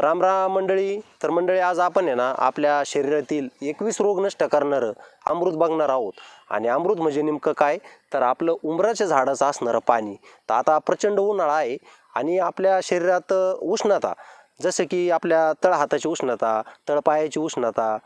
राम राम मंडळी. तर मंडळी आज आपण आहे ना आपल्या शरीरातील एकवीस रोग नष्ट करणारं अमृत बघणार आहोत. आणि अमृत म्हणजे नेमकं काय? तर आपलं उमराच्या झाडाचं असणारं पाणी. तर आता प्रचंड उन्हाळा आहे आणि आपल्या शरीरात उष्णता. जसं की आपल्या तळहाताची उष्णता तळपायाची उष्णता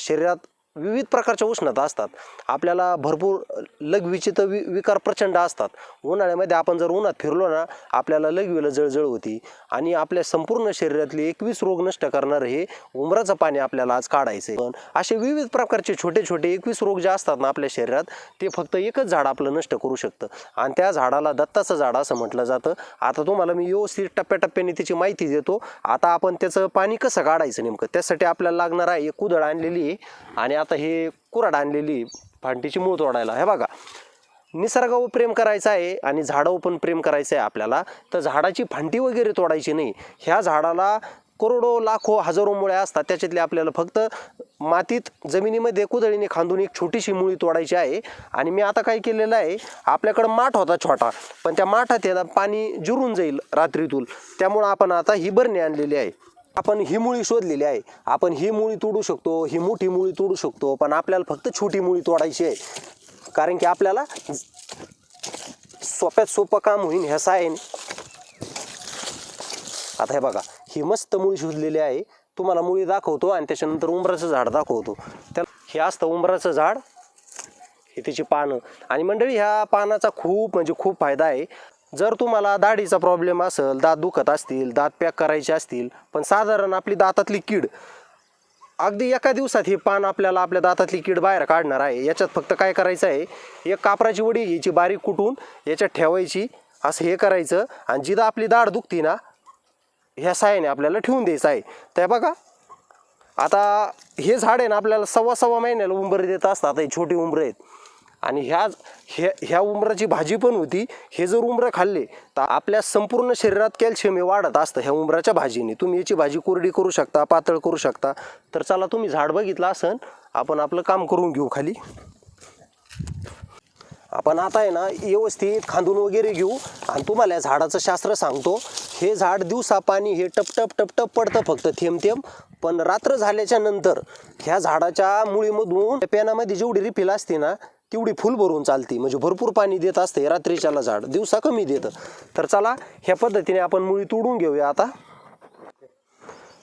शरीरात विविध प्रकारच्या उष्णता असतात. आपल्याला भरपूर लघवीचे तर वि विकार प्रचंड असतात. उन्हाळ्यामध्ये आपण जर उन्हात फिरलो ना आपल्याला लघवीला जळजळ होती आणि आपल्या संपूर्ण शरीरातले एकवीस रोग नष्ट करणारं हे उमराचं पाणी आपल्याला आज काढायचं आहे पण असे विविध प्रकारचे छोटे छोटे एकवीस रोग जे असतात ना आपल्या शरीरात ते फक्त एकच झाड आपलं नष्ट करू शकतं. आणि त्या झाडाला दत्ताचं झाड असं म्हटलं जातं. आता तुम्हाला मी व्यवस्थित टप्प्याटप्प्याने त्याची माहिती देतो. आता आपण त्याचं पाणी कसं काढायचं नेमकं? त्यासाठी आपल्याला लागणार आहे एक कुदळ आणलेली आहे. आणि आता हे कुराड आणलेली आहे फांटीची मूळ तोडायला. हे बघा. निसर्गावर प्रेम करायचं आहे आणि झाडावर पण प्रेम करायचं आहे आपल्याला. तर झाडाची फांटी वगैरे तोडायची नाही. ह्या झाडाला करोडो लाखो हजारो मुळे असतात. त्याच्यातले आपल्याला फक्त मातीत जमिनीमध्ये कुदळीने खांदून एक छोटीशी मुळी तोडायची आहे. आणि मी आता काय केलेलं आहे आपल्याकडं माठ होता छोटा. पण त्या माठात याला पाणी जिरून जाईल रात्रीतून. त्यामुळं आपण आता ही बरणी आणलेली आहे. आपण ही मुळी शोधलेली आहे. आपण ही मुळी तोडू शकतो ही मोठी मुळी तोडू शकतो पण आपल्याला फक्त छोटी मुळी तोडायची आहे. कारण की आपल्याला सोप्यात सोपं काम होईल ह्या सायन आता हे बघा ही मस्त मुळी शोधलेली आहे. तुम्हाला मुळी दाखवतो आणि त्याच्यानंतर उंबराचं झाड दाखवतो. त्या हे असतं उंबराचं झाड. हे त्याची पानं. आणि मंडळी ह्या पानाचा खूप म्हणजे खूप फायदा आहे. जर तुम्हाला दाढीचा प्रॉब्लेम असेल दात दुखत असतील दात पॅक करायचे असतील पण साधारण आपली दातातली कीड अगदी एका दिवसात हे पान आपल्याला आपल्या दातातली कीड बाहेर काढणार आहे. याच्यात फक्त काय करायचं आहे एक कापराची वडी घ्यायची बारीक कुटून याच्यात ठेवायची असं हे करायचं आणि जिथं आपली दाढ दुखती ना ह्या सायाने आपल्याला ठेवून द्यायचं आहे. त्या बघा आता हे झाड आहे ना आपल्याला सव्वा सव्वा महिन्याला उंबर देत असतात हे छोटी उंबरं आहेत. आणि ह्या ह्या ह्या उंबराची भाजी पण होती. हे जर उंबरं खाल्ले तर आपल्या संपूर्ण शरीरात कॅल्शियम हे वाढत असतं ह्या उंबराच्या भाजीने. तुम्ही याची भाजी कोरडी करू शकता पातळ करू शकता. तर चला तुम्ही झाड बघितलं असन आपण आपलं काम करून घेऊ खाली. आपण आता आहे ना व्यवस्थित खांदून वगैरे घेऊ आणि तुम्हाला या झाडाचं शास्त्र सांगतो. हे झाड दिवसा पाणी हे टपटप टपटप पडतं फक्त थेंब थेंब. पण रात्र झाल्याच्यानंतर ह्या झाडाच्या मुळीमधून पेनामध्ये जेवढी रिफिल असते ना तेवढी फुल भरून चालते? म्हणजे भरपूर पाणी देत असते रात्रीच्याला झाड दिवसा कमी देतं. तर चला ह्या पद्धतीने आपण मुळी तोडून घेऊया आता.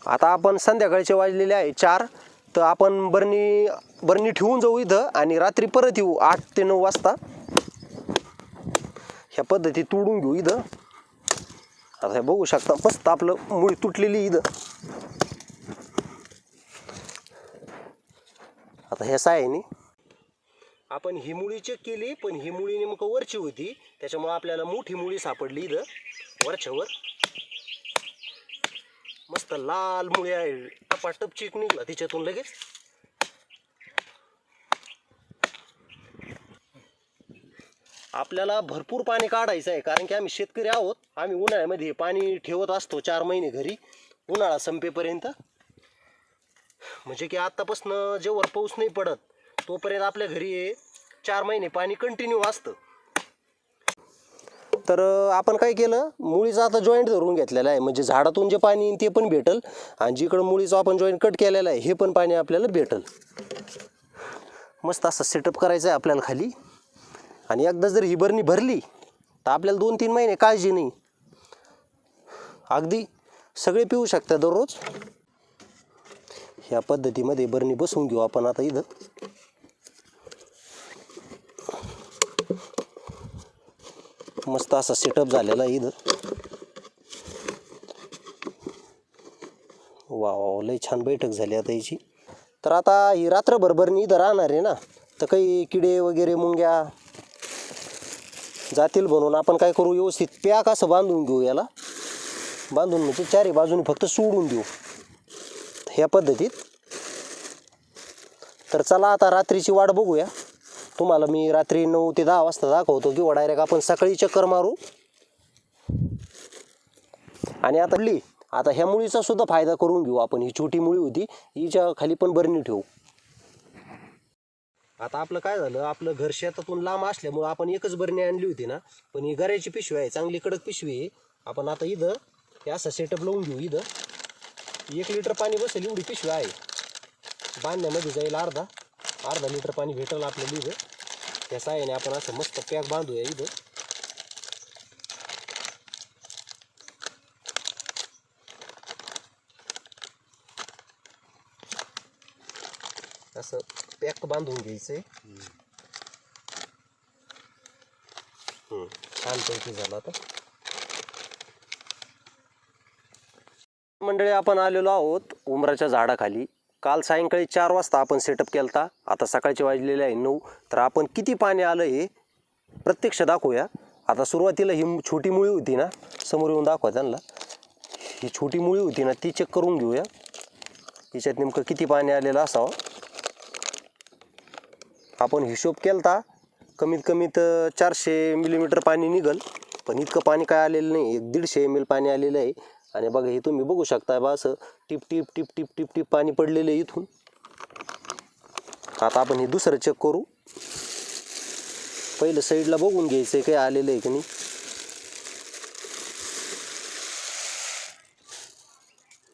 आता आपण संध्याकाळचे वाजलेले आहे चार. तर आपण बरणी बरणी ठेवून जाऊ इथं आणि रात्री परत येऊ आठ ते नऊ वाजता. ह्या पद्धती तोडून घेऊ इथं. आता हे बघू शकता मस्त आपलं मुळी तुटलेली इथं. आता ह्या सायनी आपण हिमुळी चेक केली पण हिमुळी नेमकं वरची होती. त्याच्यामुळे आपल्याला मोठी मुळी सापडली इथं वरच्यावर. मस्त लाल मुळी आहे. टपाटप चेक निघला तिच्यातून लगेच. आपल्याला भरपूर पाणी काढायचं आहे कारण की आम्ही शेतकरी आहोत. आम्ही उन्हाळ्यामध्ये पाणी ठेवत असतो चार महिने घरी. उन्हाळा संपेपर्यंत. म्हणजे की आतापासून जेव्हा पाऊस नाही पडत तोपर्यंत आपल्या घरी हे चार महिने पाणी कंटिन्यू असतं तर आपण काय केलं? मुळीचं आता जॉईंट धरून घेतलेला आहे. म्हणजे झाडातून जे पाणी येईल ते पण भेटल. आणि जिकडं मुळीचं आपण जॉईंट कट केलेला आहे हे पण पाणी आपल्याला भेटल. मस्त असं सेटअप करायचं आहे आपल्याला खाली. आणि एकदा जर ही बरणी भरली तर आपल्याला दोन तीन महिने काळजी नाही. अगदी सगळे पिऊ शकतात दररोज. ह्या पद्धतीमध्ये बरणी बसवून घेऊ आपण आता इथं. मस्त असा सेटअप झालेला आहे इथं. वा वा लई छान बैठक झाली आता याची. तर आता ही रात्रभर इथं राहणार आहे ना. तर काही किडे वगैरे मुंग्या जातील बनवून आपण काय करू व्यवस्थित पॅक असं बांधून घेऊ याला. बांधून म्हणजे चारी बाजूने फक्त सोडून देऊ. ह्या पद्धतीत. तर चला आता रात्रीची वाट बघूया. तुम्हाला मी रात्री नऊ ते दहा वाजता दाखवतो किंवा डायरेक्ट आपण सकाळी चक्कर मारू. आणि आता ली आता ह्या मुळीचा सुद्धा फायदा करून घेऊ आपण. ही छोटी मुळी होती हिच्या खाली पण बरणी ठेवू. आता आपलं काय झालं आपलं घर शेतातून लांब असल्यामुळं आपण एकच बरणी आणली होती ना. पण ही गऱ्याची पिशवी आहे चांगली कडक पिशवी आहे. आपण आता इथं हे असं सेटअप लावून घेऊ इथं. एक लिटर पाणी बसेल एवढी पिशवी आहे. बांधण्यामध्ये जाईल अर्धा. अर्धा लिटर पाणी भेटेल आपल्याला इथं. त्या साह्याने आपण असं मस्त पॅक बांधूया इथं. असं पॅक बांधून घ्यायचंय. हम्म, छानपैकी झालं आता. मंडळी आपण आलेलो आहोत उमराच्या झाडाखाली. काल सायंकाळी चार वाजता आपण सेटअप केला होता आता सकाळचे वाजलेले आहे नऊ. तर आपण किती पाणी आलं हे प्रत्यक्ष दाखवूया. आता सुरुवातीला ही छोटी मुळी होती ना समोर येऊन दाखवा त्यांना. ही छोटी मुळी होती ना ती चेक करून घेऊया. हिच्यात नेमकं किती पाणी आलेलं असावं. आपण हिशोब केलता कमीत कमीत चारशे मिलीमीटर पाणी निघल. पण इतकं पाणी काय आलेलं नाही. एक दीडशे एम एल पाणी आलेलं आहे. आणि बघा हे तुम्ही बघू शकता बा असं टिप टिप टिप टिप टिप टिप पाणी पडलेलं आहे इथून. आता आपण हे दुसरं चेक करू. पहिलं साईडला बघून घ्यायचं आहे काही आलेलं आहे की नाही.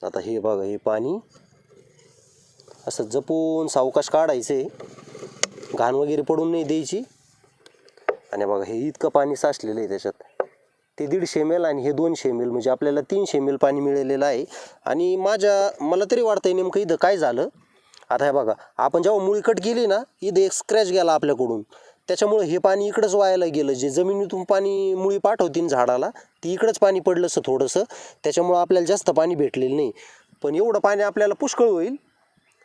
आता हे बघा हे पाणी. असं जपून सावकाश काढायचं आहे घाण वगैरे पडून नाही द्यायची. आणि बघा हे इतकं पाणी साचलेलं आहे त्याच्यात. ते दीडशे एम एल आणि हे दोनशे एम एल म्हणजे आपल्याला तीनशे एम एल पाणी मिळालेलं आहे. आणि माझ्या मला तरी वाटतंय नेमकं इथं काय झालं? आता हे बघा आपण जेव्हा मुळी कट गेली ना इथं एक स्क्रॅच गेला आपल्याकडून. त्याच्यामुळं हे पाणी इकडंच वायाला गेलं. जे जमिनीतून पाणी मुळी पाठवतीन झाडाला ती इकडंच पाणी पडलं असं थोडंसं. त्याच्यामुळं आपल्याला जास्त पाणी भेटलेलं नाही. पण एवढं पाणी आपल्याला पुष्कळ होईल.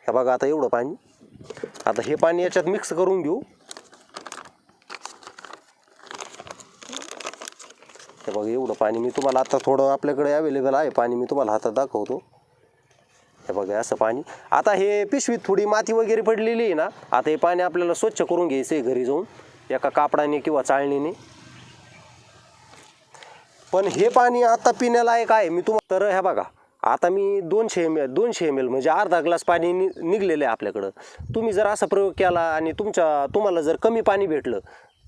हे बघा आता एवढं पाणी. आता हे पाणी याच्यात मिक्स करून घेऊ. हे बघा एवढं पाणी मी तुम्हाला आता थोडं आपल्याकडे अवेलेबल आहे पाणी मी तुम्हाला हातात दाखवतो. हे बघा असं पाणी. आता हे पिशवीत थोडी माती वगैरे पडलेली आहे ना आता हे पाणी आपल्याला स्वच्छ करून घ्यायचं आहे घरी जाऊन एका कापडाने किंवा चाळणीने. पण हे पाणी आता पिण्यालायक आहे मी तुम्हाला तर ह्या बघा आता मी दोनशे एम एल दोनशे एम एल म्हणजे अर्धा ग्लास पाणी नि निघलेलं आहे आपल्याकडं. तुम्ही जर असा प्रयोग केला आणि तुमच्या तुम्हाला जर कमी पाणी भेटलं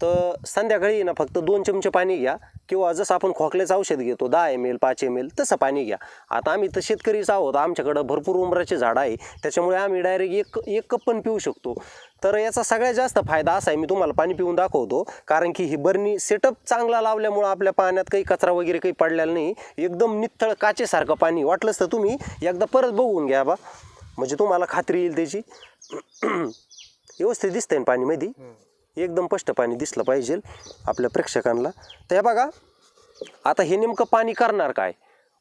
तर संध्याकाळी ना फक्त दोन चमचे पाणी घ्या किंवा जसं आपण खोकल्याचं औषध घेतो दहा एम एल पाच एम एल तसं पाणी घ्या. आता आम्ही तर शेतकरीच आहोत आमच्याकडं भरपूर उमराचे झाडं आहे त्याच्यामुळे आम्ही डायरेक्ट एक एक कप पण पिऊ शकतो. तर याचा सगळ्यात जास्त फायदा असा आहे मी तुम्हाला पाणी पिऊन दाखवतो कारण की ही बरणी सेटअप चांगला लावल्यामुळं आपल्या पाण्यात काही कचरा वगैरे काही पडलेला नाही एकदम नित्तळ काचेसारखं पाणी. वाटलंच तर तुम्ही एकदा परत बघून घ्या बा. म्हणजे तुम्हाला खात्री येईल त्याची. व्यवस्थित दिसते ना पाणी माहिती एकदम स्पष्ट पाणी दिसलं पाहिजे आपल्या प्रेक्षकांना. तर हे बघा आता हे नेमकं पाणी करणार काय?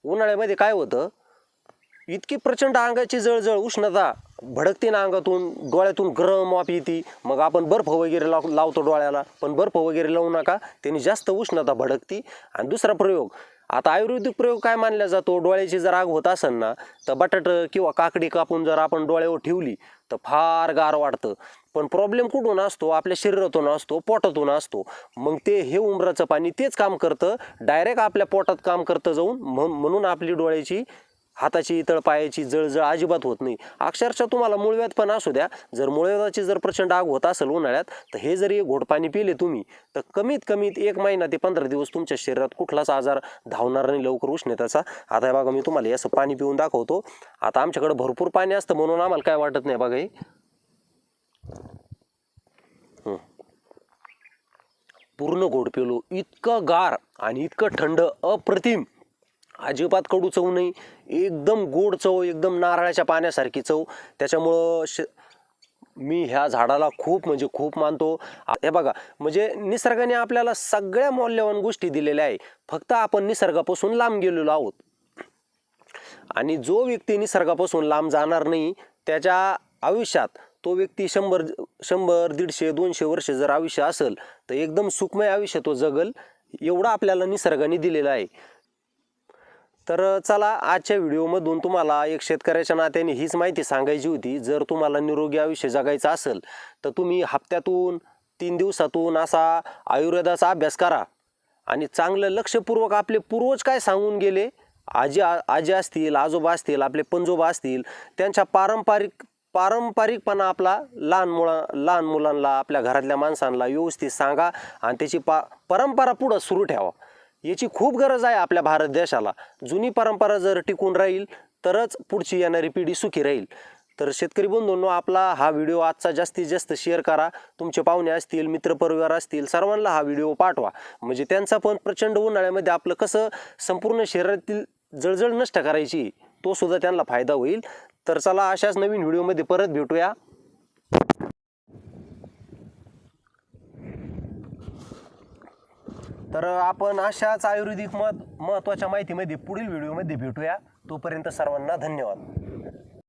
उन्हाळ्यामध्ये काय होतं? इतकी प्रचंड अंगाची जळजळ उष्णता भडकते ना अंगातून डोळ्यातून गरम वाफ येते. मग आपण बर्फ वगैरे लाव लावतो डोळ्याला पण बर्फ वगैरे लावू नका त्याने जास्त उष्णता भडकती. आणि दुसरा प्रयोग आता आयुर्वेदिक प्रयोग काय मानला जातो? डोळ्याची जर आग होत असेल ना तर बटाट किंवा काकडी कापून जर आपण डोळ्यावर ठेवली तर फार गार वाढतं पण प्रॉब्लेम कुठून असतो? आपल्या शरीरातून असतो पोटातून असतो. मग ते हे उमराचं पाणी तेच काम करतं डायरेक्ट आपल्या पोटात काम करतं जाऊन म्हणून आपली डोळ्याची हाताची तळ पायाची जळजळ अजिबात होत नाही. अक्षरशः तुम्हाला मुळव्यात पण असू द्या. जर मुळव्याची जर प्रचंड आग होत असेल उन्हाळ्यात तर हे जरी एक घोट पाणी पिले तुम्ही तर कमीत कमीत एक महिना ते पंधरा दिवस तुमच्या शरीरात कुठलाच आजार धावणार नाही लवकर उष्णतेचा. आता हे बघा मी तुम्हाला असं पाणी पिऊन दाखवतो. आता आमच्याकडे भरपूर पाणी असतं म्हणून आम्हाला काय वाटत नाही बघा हे. पूर्ण गोड पिलो. इतकं गार आणि इतकं थंड अप्रतिम. अजिबात कडू चव नाही. एकदम गोड चव एकदम नारळाच्या पाण्यासारखी चव. त्याच्यामुळं श मी ह्या झाडाला खूप म्हणजे खूप मानतो. हे बघा म्हणजे निसर्गाने आपल्याला सगळ्या मौल्यवान गोष्टी दिलेल्या आहे. फक्त आपण निसर्गापासून लांब गेलेलो आहोत. आणि जो व्यक्ती निसर्गापासून लांब जाणार नाही त्याच्या आयुष्यात तो व्यक्ती शंभर शंभर दीडशे दोनशे वर्ष जर आयुष्य असेल तर एकदम सुखमय आयुष्य तो जगल. एवढा आपल्याला निसर्गाने दिलेला आहे. तर चला आजच्या व्हिडिओमधून तुम्हाला एक शेतकऱ्याच्या नात्याने हीच माहिती सांगायची होती. जर तुम्हाला निरोगी आयुष्य जगायचं असेल तर तुम्ही हप्त्यातून तीन दिवसातून असा आयुर्वेदाचा अभ्यास करा आणि चांगलं लक्षपूर्वक आपले पूर्वज काय सांगून गेले? आजी आजी असतील आजोबा असतील आपले पंजोबा असतील त्यांच्या पारंपरिक पारंपरिकपणा आपला लहान मुला लहान मुलांना आपल्या घरातल्या माणसांना व्यवस्थित सांगा आणि त्याची पा परंपरा पुढं सुरू ठेवा. याची खूप गरज आहे आपल्या भारत देशाला. जुनी परंपरा जर टिकून राहील तरच पुढची येणारी पिढी सुखी राहील. तर शेतकरी बंधूंनो आपला हा व्हिडिओ आजचा जास्तीत जास्त शेअर करा. तुमचे पाहुणे असतील मित्रपरिवार असतील सर्वांना हा व्हिडिओ पाठवा. म्हणजे त्यांचा पण प्रचंड उन्हाळ्यामध्ये आपलं कसं संपूर्ण शरीरातील जळजळ नष्ट करायची तो सुद्धा त्यांना फायदा होईल. तर चला अशाच नवीन व्हिडिओमध्ये परत भेटूया. तर आपण अशाच आयुर्वेदिक मत महत्त्वाच्या माहितीमध्ये पुढील व्हिडिओमध्ये भेटूया. तोपर्यंत सर्वांना धन्यवाद.